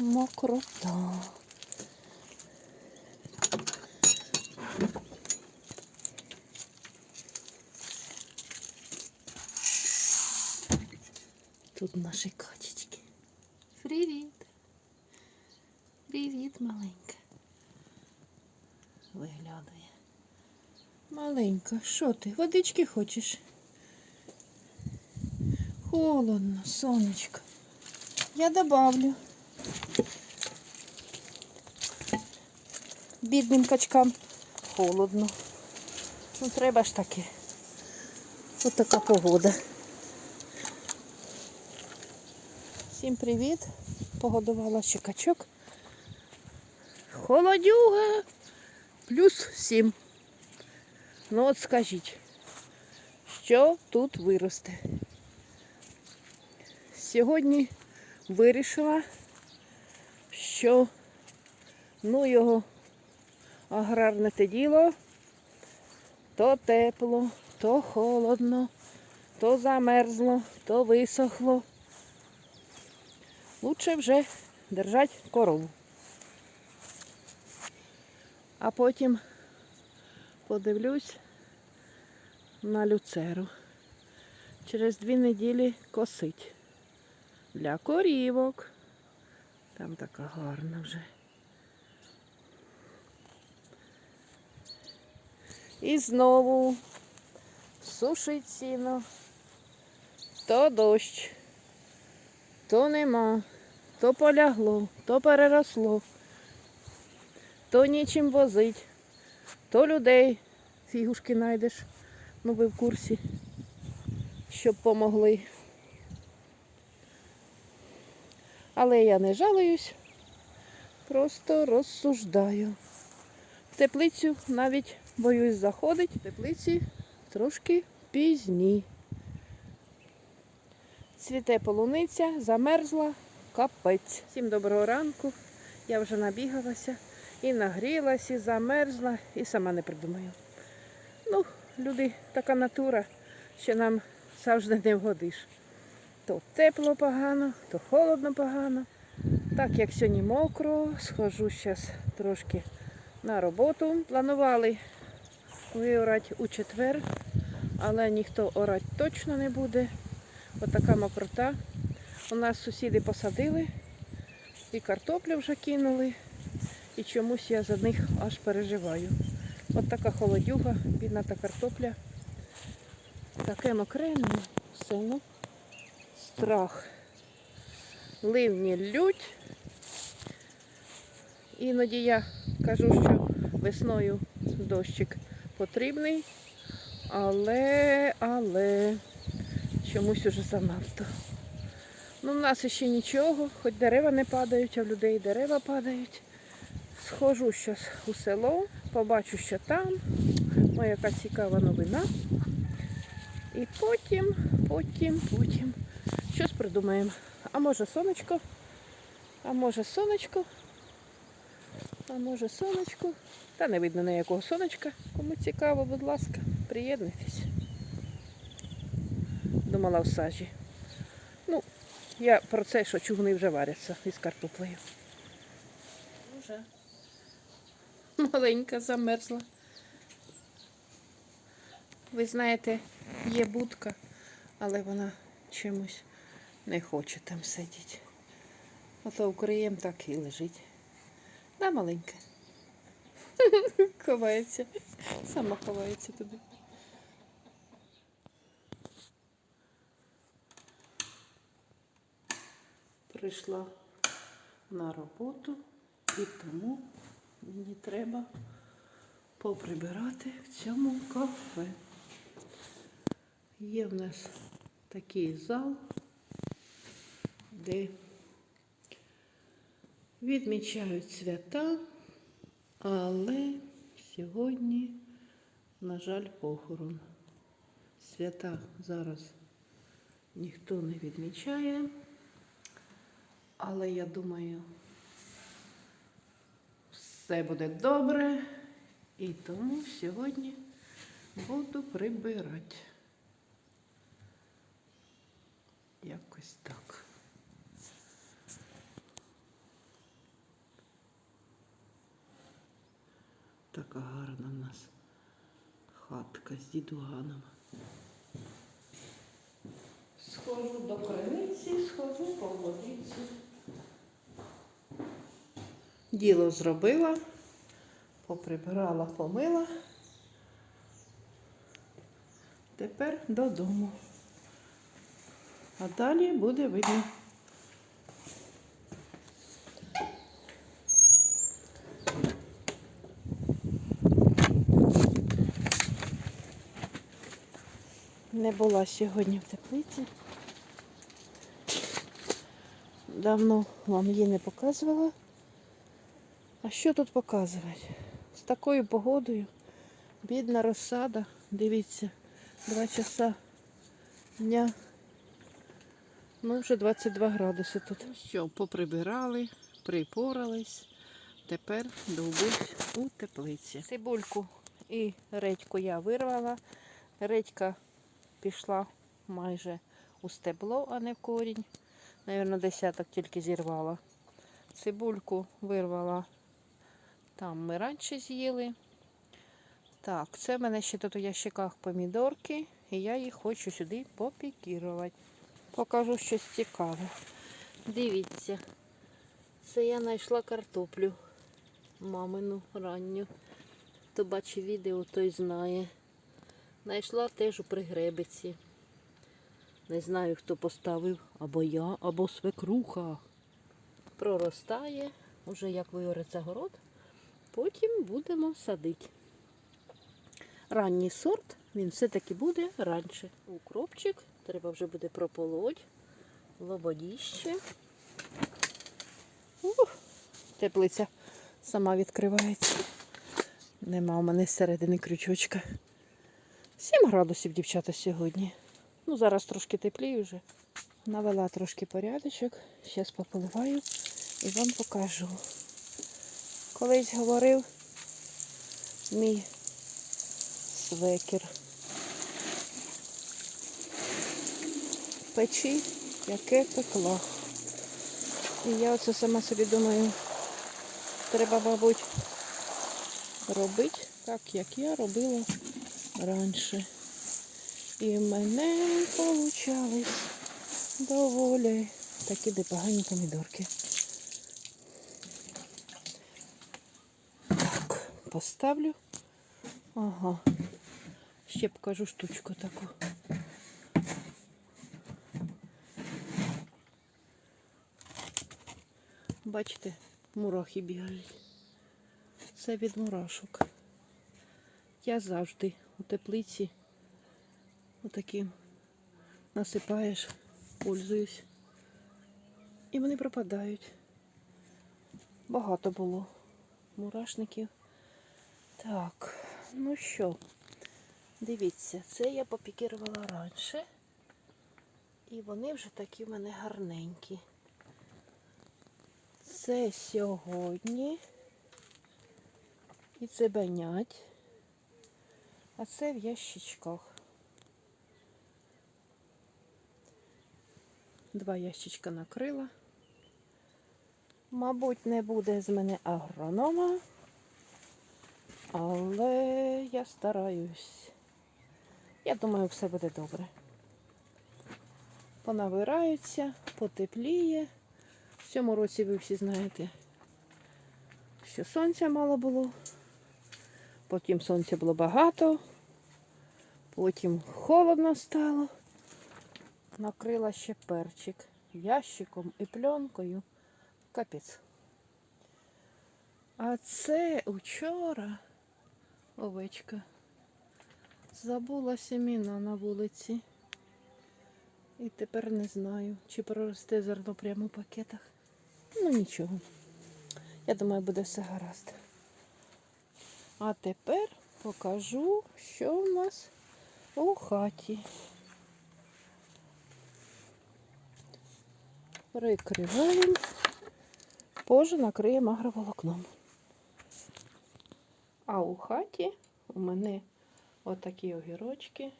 мокрота. Тут наші качечки. Привіт. Привіт, маленька. Виглядає. Маленька, що ти? Водички хочеш? Холодно, сонечко. Я добавлю. Бідним качкам холодно. Ну треба ж таки. Ось така погода. Всім привіт. Погодувала ще качок. Холодюга. Плюс 7. Ну от скажіть, що тут виросте? Сьогодні вирішила, що ну його аграрне те діло, то тепло, то холодно, то замерзло, то висохло. Лучше вже держать корову. А потім подивлюсь на люцеру. Через дві неділі косить. Для корівок. Там така гарна вже. І знову сушить сіно. То дощ, то нема, то полягло, то переросло, то нічим возить, то людей фігушки знайдеш, ну ви в курсі, щоб помогли. Але я не жалуюсь, просто розсуждаю. В теплицю навіть боюсь заходить. В теплиці трошки пізні. Цвіте полуниця, замерзла, капець. Всім доброго ранку. Я вже набігалася і нагрілась, і замерзла, і сама не придумаю. Ну, люди, така натура, що нам завжди не вгодиш. То тепло погано, то холодно погано. Так як сьогодні мокро, схожу зараз трошки на роботу. Планували виорати у четвер, але ніхто орати точно не буде. Отака мокрота. У нас сусіди посадили і картоплю вже кинули. І чомусь я за них аж переживаю. От така холодюга, бідна та картопля. Таке мокре, ну, ну, страх. Ливні лють. Іноді я кажу, що весною дощик потрібний, але, але чомусь уже занадто. Ну, в нас ще нічого, хоч дерева не падають, а в людей дерева падають. Схожу зараз у село, побачу, що там. Моя яка цікава новина. І потім, потім, потім придумаємо. А може сонечко, а може сонечко, а може сонечко. Та не видно ніякого сонечка. Кому цікаво, будь ласка, приєднуйтесь. Думала в сажі. Ну, я про це, що чугуни вже варяться із картоплею. Вже маленька замерзла. Ви знаєте, є будка, але вона чимось не хоче там сидіти. Ото укриєм так і лежить. Да, маленька. Ховається. Сама ховається туди. Прийшла на роботу і тому мені треба поприбирати в цьому кафе. Є в нас такий зал, де відмічають свята, але сьогодні, на жаль, похорон. Свята зараз ніхто не відмічає, але я думаю, все буде добре, і тому сьогодні буду прибирати. Якось так. Така гарна в нас хатка з дідуганом. Схожу до криниці, схожу по водиці. Діло зробила, поприбирала, помила. Тепер додому. А далі буде видно. Не була сьогодні в теплиці. Давно вам її не показувала. А що тут показувати? З такою погодою. Бідна розсада. Дивіться, два часа дня. Ну, вже 22 градуси тут. Що, поприбирали, припорались. Тепер довбусь у теплиці. Цибульку і редьку я вирвала. Редька пішла майже у стебло, а не в корінь. Навірно, десяток тільки зірвала. Цибульку вирвала. Там ми раніше з'їли. Так, це в мене ще тут у ящиках помідорки, і я їх хочу сюди попікірувати. Покажу щось цікаве. Дивіться, це я знайшла картоплю мамину ранню. Хто бачив відео, той знає. Знайшла теж у пригребиці. Не знаю, хто поставив, або я, або свекруха. Проростає, уже як виориться город, потім будемо садити. Ранній сорт, він все-таки буде раніше. Укропчик, треба вже буде прополоть, лободіще. Ух, теплиця сама відкривається. Нема у мене зсередини крючочка. 7 градусів, дівчата, сьогодні. Ну, зараз трошки тепліє вже. Навела трошки порядочок. Зараз пополиваю і вам покажу. Колись говорив мій свекер. Печі, яке пекло. І я оце сама собі думаю, треба, мабуть, робити так, як я робила раніше. І в мене получались доволі такі непогані помідорки. Так, поставлю. Ага. Ще покажу штучку таку. Бачите, мурахи бігають. Це від мурашок. Я завжди у теплиці отаким насипаєш, пользуюсь. І вони пропадають. Багато було мурашників. Так, ну що, дивіться, це я попікірувала раніше. І вони вже такі в мене гарненькі. Це сьогодні. І це банять. А це в ящичках. Два ящичка накрила. Мабуть, не буде з мене агронома, але я стараюсь. Я думаю, все буде добре. Понавираються, потепліє. В цьому році ви всі знаєте, що сонця мало було. Потім сонця було багато, потім холодно стало. Накрила ще перчик ящиком і пленкою. Капець. А це учора овечка забула сіміна на вулиці. І тепер не знаю, чи проросте зерно прямо в пакетах. Ну нічого. Я думаю, буде все гаразд. А тепер покажу, що в нас у хаті. Прикриваємо, позже накриємо агроволокном. А у хаті у мене отакі огірочки.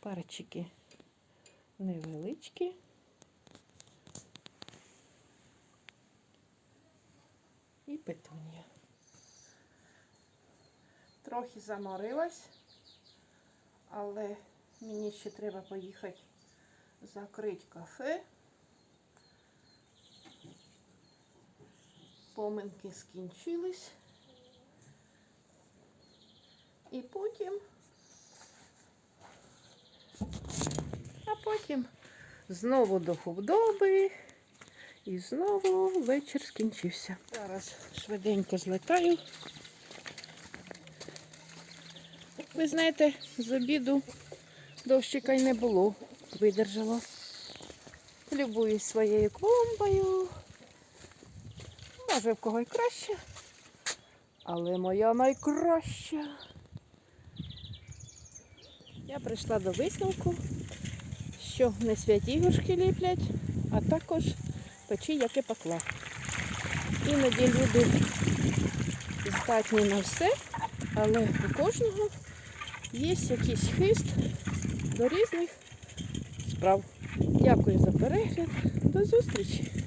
Парчики невеличкі. Трохи заморилась, але мені ще треба поїхати закрити кафе. Поминки скінчились. І потім. А потім знову до худоби. І знову вечір скінчився. Зараз швиденько злетаю. Ви знаєте, з обіду дощика й не було, видержало. Любуюсь своєю клумбою. Може, в кого й краще, але моя найкраща. Я прийшла до висновку, що не святі горшки ліплять, а також печі, як і пекла. Іноді люди здатні на все, але у кожного є якийсь хист до різних справ. Дякую за перегляд. До зустрічі!